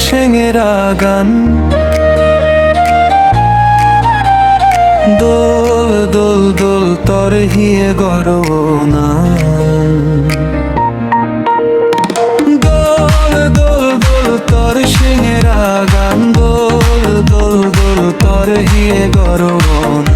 সেঙেরা গান দোল দোল দোল তর হিয়ে গরনা দোল দোল দোল তর সেঙেরা গান দোল দোল দোল তর হিয়ে গরনা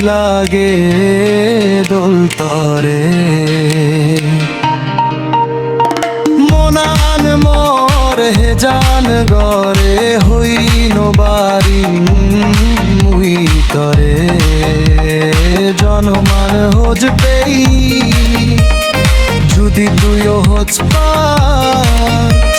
লাগে দোলতরে মনান মর হে জান গরে হইন বাড়ি মুই তরে। জনমান হোজ পেই, যদি তুইও হোজ পাঁচ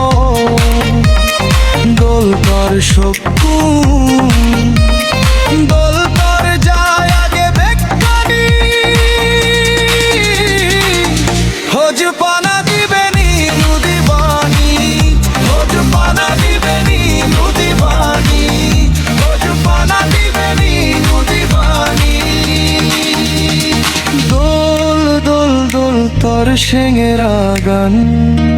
শক্কু দোল তর যায় আগে বেকানি হজ পানা দিবেনি নদী বাণী হজ পানা দিবেনি নদী হজ পানা দোল দোল দোল তোর গান।